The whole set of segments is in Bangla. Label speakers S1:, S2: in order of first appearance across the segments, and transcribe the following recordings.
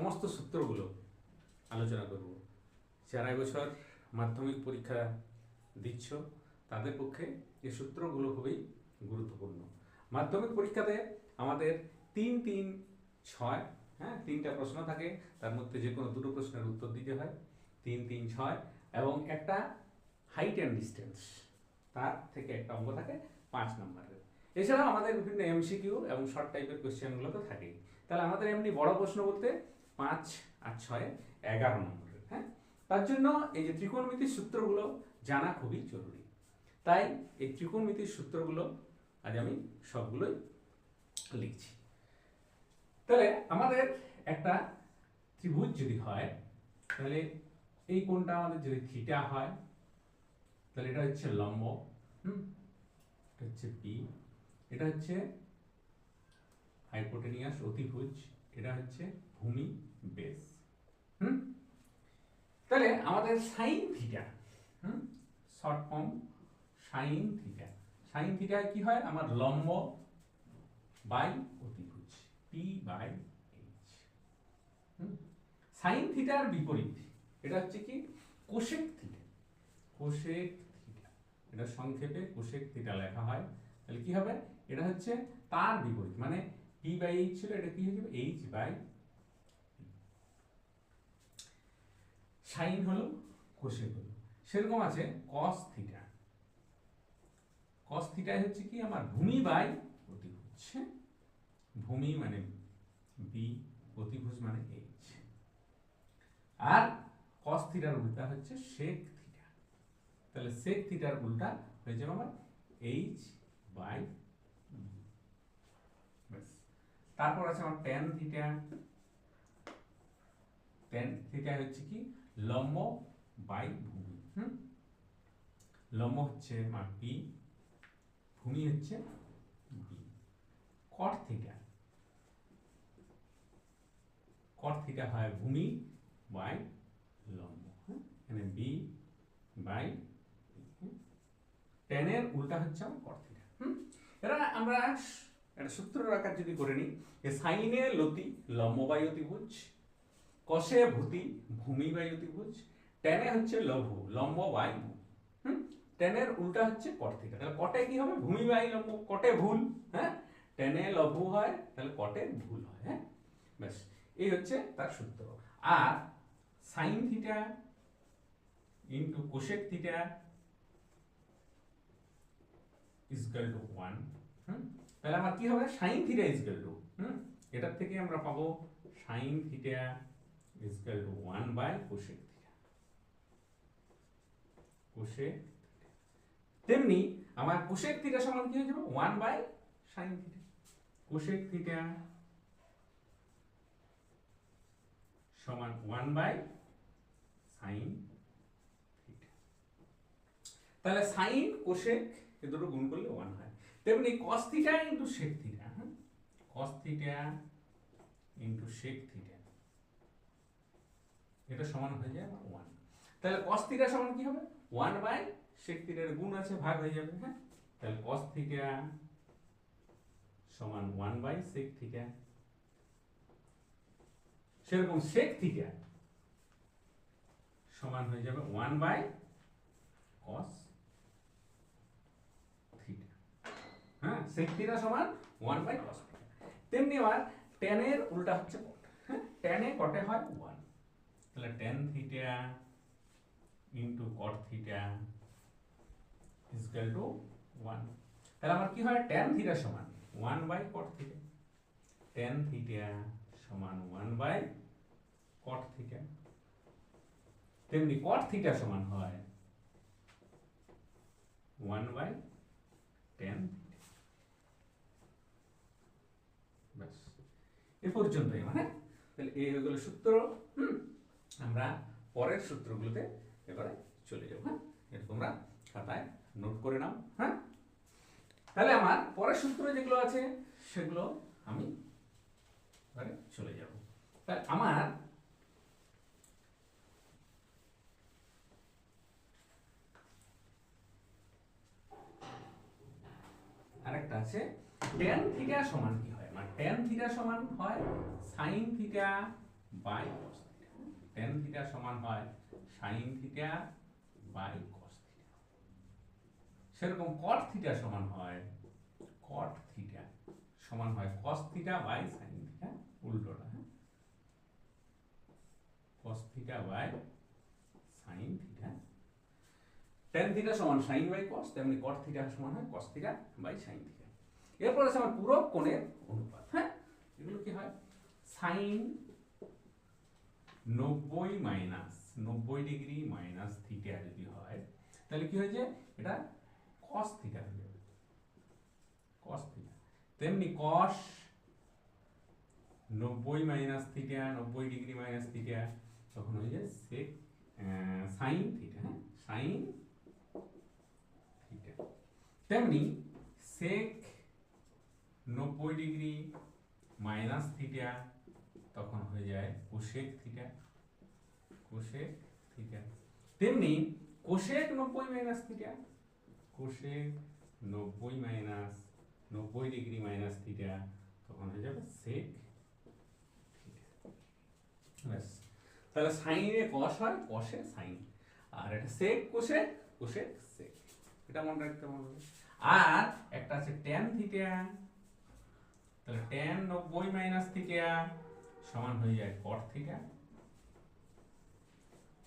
S1: সমস্ত সূত্রগুলো আলোচনা করব। যারা এবছর মাধ্যমিক পরীক্ষা দিচ্ছ, তাদের পক্ষে এই সূত্রগুলো খুবই গুরুত্বপূর্ণ। মাধ্যমিক পরীক্ষাতে আমাদের তিন তিন ছয় হ্যাঁ তিনটা প্রশ্ন থাকে, তার মধ্যে যে কোনো দুটো প্রশ্নের উত্তর দিতে হয়। তিন তিন ছয় এবং একটা হাইট অ্যান্ড ডিস্টেন্স তার থেকে একটা অঙ্ক থাকে পাঁচ নম্বরের। এছাড়াও আমাদের বিভিন্ন এমসিকিউ এবং শর্ট টাইপের কোয়েশ্চেনগুলো তো থাকেই। তাহলে আমাদের এমনি বড় প্রশ্ন বলতে পাঁচ আর ছয় এগারো নম্বরের হ্যাঁ? তার জন্য এই যে ত্রিকোণমিতির সূত্রগুলো জানা খুবই জরুরি। তাই এই ত্রিকোণমিতির সূত্রগুলো আজ আমি সবগুলোই লিখছি। তাহলে আমাদের একটা ত্রিভুজ যদি হয়, তাহলে এই কোণটা আমাদের যদি থিটা হয়, তাহলে এটা হচ্ছে লম্ব, হুম? এটা হচ্ছে পি এটা হচ্ছে হাইপোটেনিয়াস অতিভুজ, এটা হচ্ছে ভূমি বেস হুম? তাহলে আমাদের সাইন থিটা হুম? Short form sine theta sine theta কি হয়? আমার লম্ব বাই অতিভুজ পি বাই এইচ সাইন থিটার বিপরীত, এটা হচ্ছে কি? কোশেক থিটা কোশেক থিটা এটা সংক্ষেপে কোশেক থিটা লেখা হয়। তাহলে কি হবে? এটা হচ্ছে তার বিপরীত মানে পি বাই এইচ ছিল, এটা কি হয়ে যাবে? এইচ বাই সাইন হলো কোশেক হলো। সেরকম আছে কস থিটা কস থিটাই হচ্ছে কি আমার ভূমি বাই অতিভুজ ভূমি মানে বি অতিভুজ মানে এইচ আর কস থিটার উল্টা হচ্ছে সেক থিটা তাহলে সেক থিটার উল্টা হয়ে যাবে আমার এইচ বাই তারপর আছে আমার ট্যান থিটা ট্যান থিটা হচ্ছে কি লম্ব বাই ভূমি। লম্ব হচ্ছে আমার পি ভূমি হচ্ছে B cot theta cot theta হয় ভূমি বাই লম্ব। হ্যাঁ? এখানে বি বাই টেনের উল্টা হচ্ছে আমার কট থিটা হুম? এরা আমরা একটা সূত্র আকার যদি করে নিই, যে সাইনে লতি লম্ব বাই অতিভুজ কষে ভূতি ভূমি বাই অতিভুজ টেনে হচ্ছে লঘু লম্ব বাই হুম? টেনের উল্টা হচ্ছে কট থিটা তাহলে কটে কি হবে? ভূমি বাই লম্ব, কটে ভুল হ্যাঁ? টেনে লঘু হয়, তাহলে কটে ভুল হয় হ্যাঁ? ব্যাস, এই হচ্ছে তার সূত্র। আর sine theta into cosec theta is equal to one তাহলে আমার কি হবে? Sine theta is equal to হুম? এটার থেকে আমরা পাবো sine theta is equal to one by cosec theta cosec তেমনি আমার কোশেক থিটা সমান কি হয়ে যাবে? One by sine theta cosec theta সমান ওয়ান বাই সাইন থিটা তাহলে সাইন কোশেক এ দুটো গুণ করলে ওয়ান হয়। তেমনি cos theta into sec theta হ্যাঁ? Cos theta into sec theta এটা সমান হয়ে যায় ওয়ান তাহলে কস থিটা সমান কি হবে? ওয়ান বাই সেক থিটার গুণ আছে, ভাগ হয়ে যাবে হ্যাঁ? তাহলে কস থিটা সমান ওয়ান বাই সেক থিটা সেরকম সেক থিটা সমান হয়ে যাবে ওয়ান বাই কস থিটা হ্যাঁ? সেক থিটা সমান ওয়ান বাই কস থিটা তেমনি আবার টেনের উল্টা হচ্ছে কট হ্যাঁ? টেনে কটে হয় ওয়ান তাহলে tan theta into cot theta is equal to one তাহলে আমার কি হয়? টেন থিটা সমান one by cot theta tan theta সমান ওয়ান বাই কট থিটা তেমনি কট থিটা সমান হয় ওয়ান বাই টেন ব্যাস। এ পর্যন্তই মানে। তাহলে এই হয়ে গেল সূত্র, হুম? আমরা পরের সূত্রগুলোতে এবারে চলে যাব হ্যাঁ? এটা তোমরা খাতায় নোট করে নাও হ্যাঁ? তাহলে আমার পরের সূত্র যেগুলো আছে, সেগুলো আমি এবারে চলে যাব। তাহলে আমার আরেকটা আছে, tan থিটা সমান কি হয়? আমার tan থিটা সমান হয় sin theta by theta tan theta সমান হয় sine theta by cos theta সেরকম কট থিটা সমান হয় কট থিটা সমান হয় cos theta by sine theta উল্টোটা হ্যাঁ? Cos theta by sine theta tan theta সমান সাইন বাই কস তেমনি কট থিটা সমান হয় cos theta by sine theta এরপর আছে আমার পুরো কোণের অনুপাত হ্যাঁ? এগুলো কি হয়? সাইন নব্বই মাইনাস নব্বই ডিগ্রি মাইনাস থিটা যদি হয়, তাহলে কি হয়েছে এটা কস থিটা হয়ে যাবে। কস থিটা তেমনি কস নব্বই মাইনাস থিটা নব্বই ডিগ্রি মাইনাস থিটা তখন হয়ে যায় সেক সাইন থিটা হ্যাঁ? সাইন থিটা তেমনি সেক নব্বই ডিগ্রি মাইনাস থিটা তখন হয়ে যায় কোশেক থিটা কোশেক থিটা তেমনি কোশেক নব্বই মাইনাস থিটা কোশেক নব্বই মাইনাস নব্বই ডিগ্রি মাইনাস থিটা তখন হয়ে যাবে সেক ব্যাস। তাহলে সাইনে কস হয় কষে সাইন আর এটা সেক কোষে কোষে সেক এটা মনে রাখতে হবে। আর একটা আছে ট্যান থিটা তাহলে ট্যান নব্বই মাইনাস থিটা সমান হয়ে যায় কট থিটা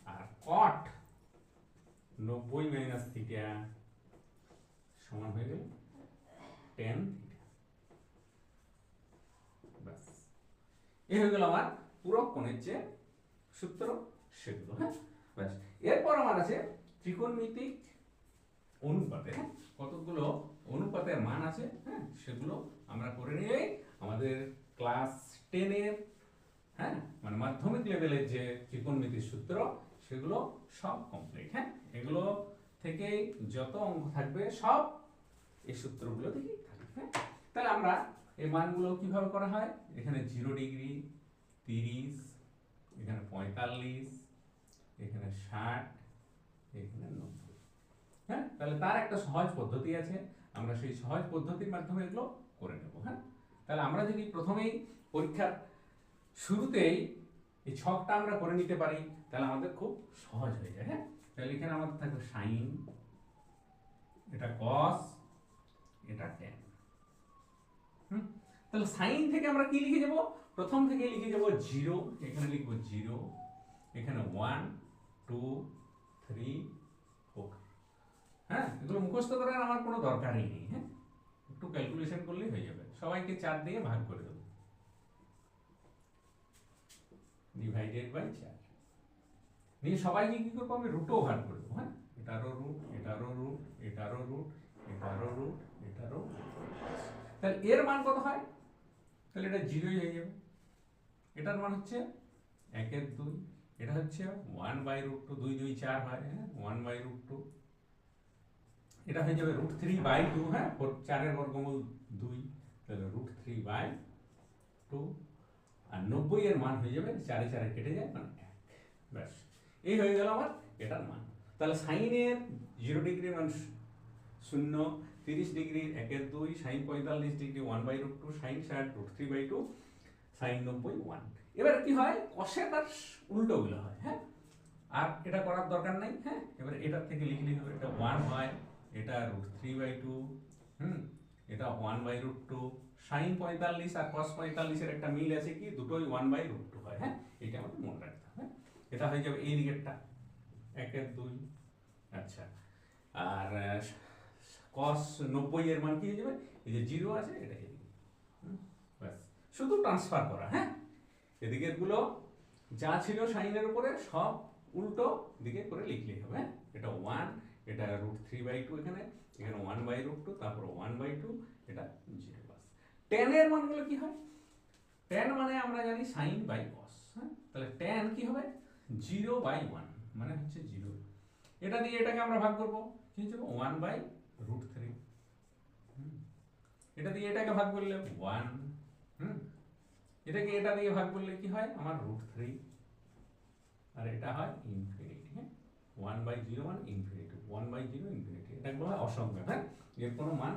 S1: আর কট নব্বই মাইনাস থিটা সমান হয়ে গেল টেন ব্যাস। এই হয়ে গেল আমার পুরো কোণের যে সূত্র সেগুলো হ্যাঁ? ব্যাস। এরপর আমার আছে ত্রিকোণমিতিক অনুপাতে হ্যাঁ? কতগুলো অনুপাতের মান আছে হ্যাঁ? সেগুলো আমরা করে নিলেই আমাদের ক্লাস টেনের হ্যাঁ? মানে মাধ্যমিক লেভেলের যে ত্রিকোণমিতির সূত্র, সেগুলো সব কমপ্লিট হ্যাঁ? এগুলো থেকে যত অঙ্ক থাকবে, সব এই সূত্রগুলো থেকেই থাকবে হ্যাঁ? তাহলে আমরা এই মানগুলো কীভাবে করা হয়? এখানে জিরো ডিগ্রি তিরিশ, এখানে পঁয়তাল্লিশ, এখানে ষাট, এখানে নব্বই হ্যাঁ? তাহলে তার একটা সহজ পদ্ধতি আছে, আমরা সেই সহজ পদ্ধতির মাধ্যমে এগুলো করে নেব হ্যাঁ? তাহলে আমরা যদি প্রথমেই পরীক্ষার শুরুতেই এই ছকটা আমরা করে নিতে পারি, তাহলে আমাদের খুব সহজ হয়ে যায় হ্যাঁ? তাহলে এখানে আমাদের থাকবে সাইন এটা কস এটা ট্যান হুম? তাহলে সাইন থেকে আমরা কি লিখে যাব প্রথম থেকে লিখে যাব জিরো এখানে লিখব জিরো এখানে ওয়ান টু থ্রি ফোর হ্যাঁ? এগুলো মুখস্থ করার আমার কোনো দরকারই নেই হ্যাঁ? একটু ক্যালকুলেশন করলেই হয়ে যাবে। সবাইকে চার দিয়ে ভাগ করে দেবো। ডিভাইডেড বাই চার নিয়ে সবাইকে কি করব আমি রুটও ভাগ করে দেবো হ্যাঁ? এটারও রুট এটারও রুট এটারও রুট এটারও রুট এটারও তাহলে এর মান কত হয়? তাহলে এটা জিরোই হয়ে যাবে। এটার মান হচ্ছে একের দুই। এটা হচ্ছে ওয়ান বাই রুট টু দুই দুই, চার হয় হ্যাঁ? ওয়ান বাই রুট টু এটা হয়ে যাবে রুট থ্রি বাই টু হ্যাঁ? চারের বর্গমূল দুই। তাহলে রুট থ্রি বাই টু আর নব্বই এর মান হয়ে যাবে, চারে চারে কেটে যায় মানে এক। ব্যাস। এই হয়ে গেল আমার এটার মান। তাহলে সাইনের জিরো ডিগ্রি মান শূন্য, তিরিশ ডিগ্রির একের দুই সাইন পঁয়তাল্লিশ degree one by root two sine ষাট root three by two sine নব্বই ওয়ান এবার কি হয়? কষে তার উল্টোগুলো হয় হ্যাঁ? আর এটা করার দরকার নাই হ্যাঁ? এবার এটার থেকে লিখলেই হবে, এটা ওয়ান হয়, এটা রুট থ্রি বাই টু হুম? এটা one by root two sine পঁয়তাল্লিশ আর কস পঁয়তাল্লিশের একটা মিল আছে কি? দুটোই ওয়ান বাই রুট টু হয় হ্যাঁ? এটা আমাদের মনে রাখতে হবে এটা হয়ে যাবে এই দিকেরটা। একের দুই আচ্ছা। আর কস নব্বই এর মান কি হয়ে যাবে? এই যে জিরো আছে, এটা এদিকে। ব্যাস। শুধু ট্রান্সফার করা হ্যাঁ? এদিকেরগুলো যা ছিল সাইনের উপরে, সব উল্টো দিকে করে লিখলেই হবে হ্যাঁ? এটা রুট থ্রি বাই টু এখানে এখানে ওয়ান বাই রুট টু তারপর ওয়ান বাই টু এটা জিরো বাস টেনের মানগুলো কি হয়? টেন মানে আমরা জানি সাইন বাই কস হ্যাঁ? তাহলে টেন কি হবে? জিরো বাই ওয়ান মানে হচ্ছে জিরো এটা দিয়ে এটাকে আমরা ভাগ করব, কি হচ্ছে ওয়ান বাই রুট থ্রি এটা দিয়ে এটাকে ভাগ করলে ওয়ান হুম? এটাকে এটা দিয়ে ভাগ করলে কি হয়? আমার রুট থ্রি আর এটা হয় ইনফিনিটি হ্যাঁ? One by zero one infinity one by zero infinity এটা বলা অসংখ্য হ্যাঁ? এর কোনো মান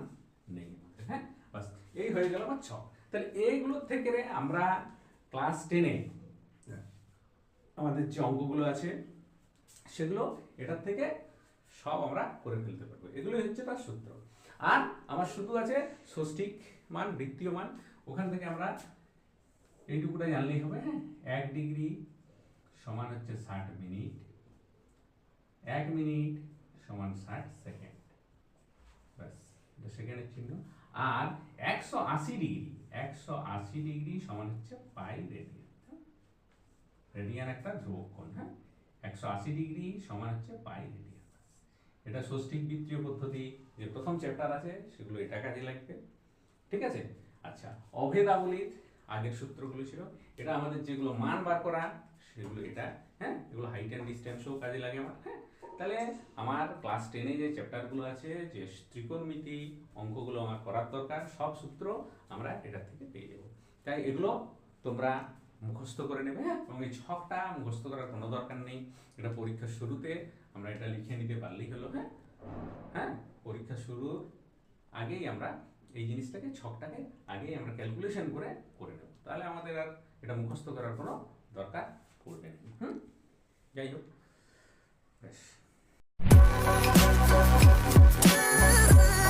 S1: নেই হ্যাঁ? বাস, এই হয়ে গেল আমার ছক। তাহলে এইগুলোর থেকে আমরা ক্লাস টেনে আমাদের যে অঙ্কগুলো আছে, সেগুলো এটার থেকে সব আমরা করে ফেলতে পারব। এগুলোই হচ্ছে তার সূত্র। আর আমার শুধু আছে ষষ্ঠিক মান, বৃত্তীয় মান। ওখান থেকে আমরা এইটুকুটা জানলেই হবে হ্যাঁ? এক ডিগ্রি সমান হচ্ছে ষাট মিনিট। এক মিনিট সমান ষাট সেকেন্ড। ব্যাস, এটা সেকেন্ডের চিহ্ন। আর একশো আশি ডিগ্রি, একশো আশি ডিগ্রি সমান হচ্ছে পাই রেডিয়ান। রেডিয়ান একটা ধ্রুবক কোণ হ্যাঁ? একশো আশি ডিগ্রি সমান হচ্ছে পাই রেডিয়ান। এটা ষষ্ঠিক বৃত্তীয় পদ্ধতি, যে প্রথম চ্যাপ্টার আছে, সেগুলো এটা কাজে লাগবে। ঠিক আছে? আচ্ছা অভেদাবলীর আগের সূত্রগুলো ছিল। এটা আমাদের যেগুলো মান বার করা, সেগুলো এটা হ্যাঁ? এগুলো হাইট অ্যান্ড ডিস্টেন্সও কাজে লাগে আমার হ্যাঁ? তাহলে আমার ক্লাস টেনে যে চ্যাপ্টারগুলো আছে, যে ত্রিকোণমিতি অঙ্কগুলো আমার করার দরকার, সব সূত্র আমরা এটা থেকে পেয়ে যাব। তাই এগুলো তোমরা মুখস্থ করে নেবে হ্যাঁ? এবং এই ছকটা মুখস্থ করার কোনো দরকার নেই। এটা পরীক্ষার শুরুতে আমরা এটা লিখে নিতে পারলেই হলো হ্যাঁ? হ্যাঁ? পরীক্ষা শুরুর আগেই আমরা এই জিনিসটাকে, ছকটাকে আগেই আমরা ক্যালকুলেশন করে করে নেব। তাহলে আমাদের আর এটা মুখস্থ করার কোনো দরকার পড়বে না, হুম? যাই হোক, বেশ। うん。